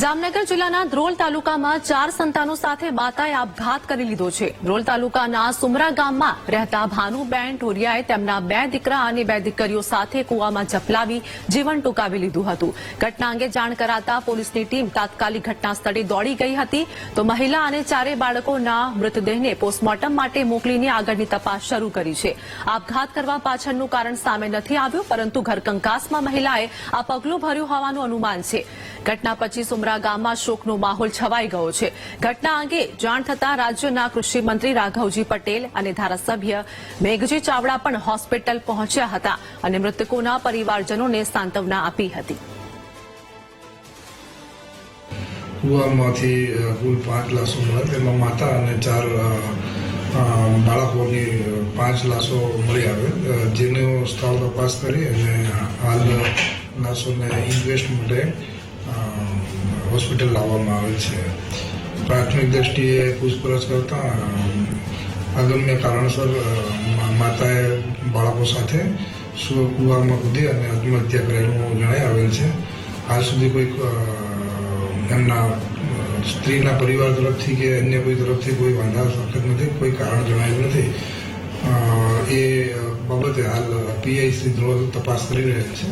જામનગર જિલ્લાના ધ્રોલ તાલુકામાં ચાર સંતાનો સાથે માતાએ આપઘાત કરી લીધો છે. ધ્રોલ તાલુકાના સુમરા ગામમાં રહેતા ભાનુબેન ટોરિયાએ તેમના બે દીકરા અને બે દીકરીઓ સાથે કુવામાં ઝપલાવી જીવન ટૂંકાવી લીધું હતું. ઘટના અંગે જાણ કરાતા પોલીસની ટીમ તાત્કાલિક ઘટના દોડી ગઈ હતી. તો મહિલા અને ચારે બાળકોના મૃતદેહને પોસ્ટમોર્ટમ માટે મોકલીને આગળની તપાસ શરૂ કરી છે. આપઘાત કરવા પાછળનું કારણ સામે નથી આવ્યું, પરંતુ ઘરકંકાસમાં મહિલાએ આ પગલું ભર્યું હોવાનું અનુમાન છે. ઘટના પછી સુમરા ગામમાં શોકનો માહોલ છવાઈ ગયો છે. ઘટના અંગે જાણ થતાં રાજ્યના કૃષિમંત્રી રાઘવજી પટેલ અને ધારાસભ્ય મેઘજી ચાવડા પણ હોસ્પિટલ પહોંચ્યા હતા અને મૃતકોના પરિવારજનોને સાંત્વના આપી હતી. કુવામાંથી કુલ પાંચ લાશો મળ્યા તેમાં માતા અને ચાર બાળકોની પાંચ લાશો મળી આવે. જેનો સ્થળ તપાસ કરી અને હાલ લાશોને ઇન્વેસ્ટ માટે હોસ્પિટલ લાવવામાં આવે છે. પ્રાથમિક દ્રષ્ટિએ પૂછપરછ કરતા અગમ્ય કારણસર માતાએ બાળકો સાથે કૂવામાં કૂદી અને આત્મહત્યા કરેલું જણાઈ આવેલ છે. હાલ સુધી કોઈક એમના સ્ત્રીના પરિવાર તરફથી કે અન્ય કોઈ તરફથી કોઈ વાંધા સખત નથી, કોઈ કારણ જણાયું નથી. એ બાબતે હાલ પીઆઈસી ધ્રોલ તપાસ કરી રહ્યા છે.